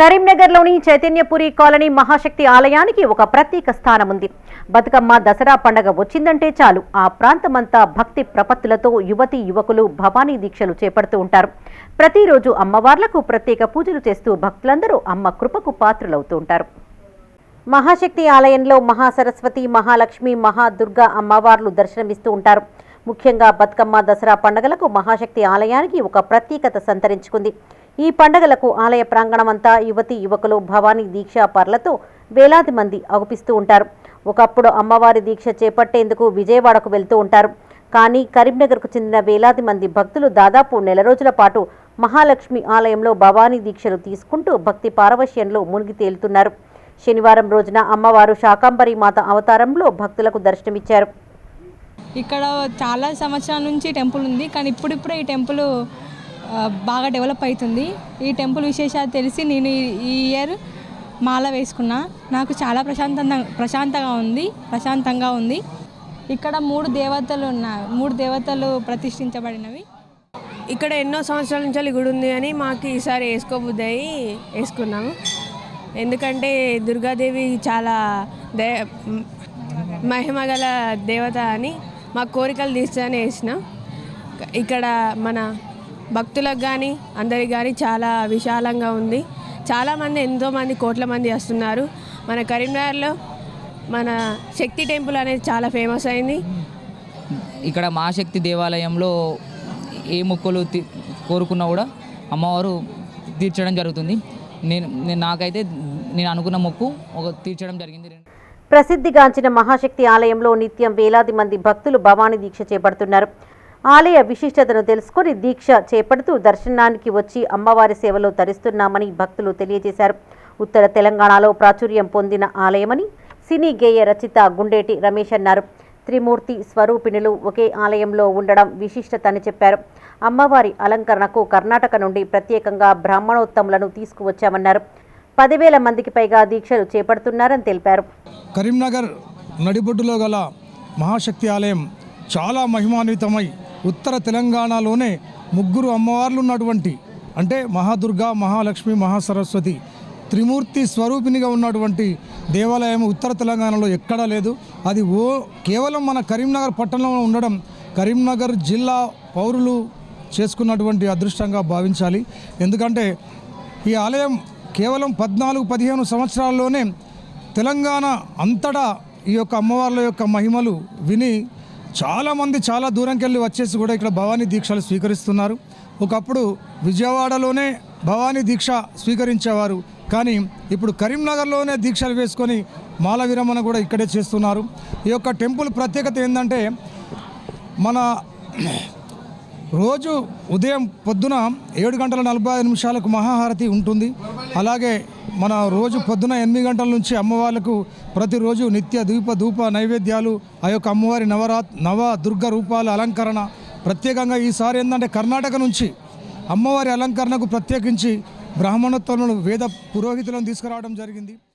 కరీంనగర్లోని చైతన్యపురి కాలనీ మహాశక్తి ఆలయానికి ఒక ప్రత్యేక స్థానం ఉంది బతుకమ్మ దసరా పండగ వచ్చిందంటే చాలు. ఆ ప్రాంతమంతా భక్తి ప్రపత్తులతో యువతి యువకులు భవానీ దీక్షలు చేపడుతూ ఉంటారు. ప్రతిరోజు అమ్మవార్లకు ప్రత్యేక పూజలు చేస్తూ భక్తులందరూ అమ్మ కృపకు పాత్రులవుతూ ఉంటారు. మహాశక్తి ఆలయంలో మహాసరస్వతి మహాలక్ష్మి మహాదుర్గా అమ్మవార్లు దర్శనమిస్తూ ఉంటారు. ముఖ్యంగా బతుకమ్మ దసరా పండుగలకు మహాశక్తి ఆలయానికి ఒక ప్రత్యేకత సంతరించుకుంది. ఈ పండుగలకు ఆలయ ప్రాంగణమంతా యువతి యువకులు భవానీ దీక్షా పర్లతో వేలాది మంది అగుపిస్తూ ఉంటారు. ఒకప్పుడు అమ్మవారి దీక్ష చేపట్టేందుకు విజయవాడకు వెళ్తూ ఉంటారు. కానీ కరీంనగర్కు చెందిన వేలాది మంది భక్తులు దాదాపు నెల రోజుల పాటు మహాలక్ష్మి ఆలయంలో భవానీ దీక్షలు తీసుకుంటూ భక్తి పారవశ్యంలో మునిగి తేలుతున్నారు. శనివారం రోజున అమ్మవారు శాకాంబరి మాత అవతారంలో భక్తులకు దర్శనమిచ్చారు. ఇక్కడ చాలా సంవత్సరాల నుంచి టెంపుల్ ఉంది. కానీ ఇప్పుడిప్పుడే ఈ టెంపుల్ బాగా డెవలప్ అవుతుంది. ఈ టెంపుల్ విశేషాలు తెలిసి నేను ఈ- ఇయర్ మాల వేసుకున్నా. నాకు చాలా ప్రశాంతంగా ప్రశాంతంగా ఉంది ప్రశాంతంగా ఉంది. ఇక్కడ మూడు దేవతలు ఉన్నాయి మూడు దేవతలు ప్రతిష్ఠించబడినవి. ఇక్కడ ఎన్నో సంవత్సరాల నుంచి గుడి ఉంది అని మాకు ఈసారి వేసుకోబుద్ది అయి వేసుకున్నాము ఎందుకంటే దుర్గాదేవి చాలా దే మహిమ గల దేవత అని మా కోరికలు తీర్చని వేసిన. ఇక్కడ మన భక్తులకు కానీ అందరికి కానీ చాలా విశాలంగా ఉంది. చాలామంది ఎంతోమంది కోట్ల మంది వస్తున్నారు. మన కరీంనగర్లో మన శక్తి టెంపుల్ అనేది చాలా ఫేమస్ అయింది. ఇక్కడ మహాశక్తి దేవాలయంలో ఏ మొక్కులు కోరుకున్నా కూడా అమ్మవారు తీర్చడం జరుగుతుంది. నేను నేను నాకైతే నేను అనుకున్న మొక్కు ఒక తీర్చడం జరిగింది. ప్రసిద్ధిగాంచిన మహాశక్తి ఆలయంలో నిత్యం వేలాది మంది భక్తులు భవానీ దీక్ష చేపడుతున్నారు. ఆలయ విశిష్టతను తెలుసుకొని దీక్ష చేపడుతూ దర్శనానికి వచ్చి అమ్మవారి సేవలో తరిస్తున్నామని భక్తులు తెలియజేశారు. ఉత్తర తెలంగాణలో ప్రాచుర్యం పొందిన ఆలయమని సినీ గేయ రచిత గుండేటి రమేష్ అన్నారు. త్రిమూర్తి స్వరూపిణులు ఒకే ఆలయంలో ఉండడం విశిష్టత అని చెప్పారు. అమ్మవారి అలంకరణకు కర్ణాటక నుండి ప్రత్యేకంగా బ్రాహ్మణోత్తములను తీసుకువచ్చామన్నారు. పదివేల మందికి పైగా దీక్షలు చేపడుతున్నారని తెలిపారు. కరీంనగర్ నడిబొడ్డులో గల మహాశక్తి ఆలయం చాలా మహిమాన్వితమై ఉత్తర తెలంగాణలోనే ముగ్గురు అమ్మవార్లు ఉన్నటువంటి అంటే మహాదుర్గా మహాలక్ష్మి మహాసరస్వతి త్రిమూర్తి స్వరూపిణిగా ఉన్నటువంటి దేవాలయం ఉత్తర తెలంగాణలో ఎక్కడా లేదు. అది ఓ కేవలం మన కరీంనగర్ పట్టణంలో ఉండడం కరీంనగర్ జిల్లా పౌరులు చేసుకున్నటువంటి అదృష్టంగా భావించాలి. ఎందుకంటే ఈ ఆలయం కేవలం పద్నాలుగు పదిహేను సంవత్సరాల్లోనే తెలంగాణ అంతటా ఈ యొక్క అమ్మవార్ల యొక్క మహిమలు విని చాలామంది చాలా దూరంకి వెళ్ళి వచ్చేసి కూడా ఇక్కడ భవానీ దీక్షలు స్వీకరిస్తున్నారు. ఒకప్పుడు విజయవాడలోనే భవానీ దీక్ష స్వీకరించేవారు. కానీ ఇప్పుడు కరీంనగర్లోనే దీక్షలు వేసుకొని మాల విరమణ కూడా ఇక్కడే చేస్తున్నారు. ఈ యొక్క టెంపుల్ ప్రత్యేకత ఏంటంటే మన రోజు ఉదయం పొద్దున ఏడు గంటల నలభై ఐదు నిమిషాలకు మహాహారతి ఉంటుంది. అలాగే మన రోజు పొద్దున ఎనిమిది గంటల నుంచి అమ్మవార్లకు ప్రతిరోజు నిత్య దీప ధూప నైవేద్యాలు ఆ యొక్క అమ్మవారి నవరా నవ దుర్గ రూపాల అలంకరణ. ప్రత్యేకంగా ఈసారి ఏంటంటే కర్ణాటక నుంచి అమ్మవారి అలంకరణకు ప్రత్యేకించి బ్రాహ్మణోత్తములను వేద పురోహితులను తీసుకురావడం జరిగింది.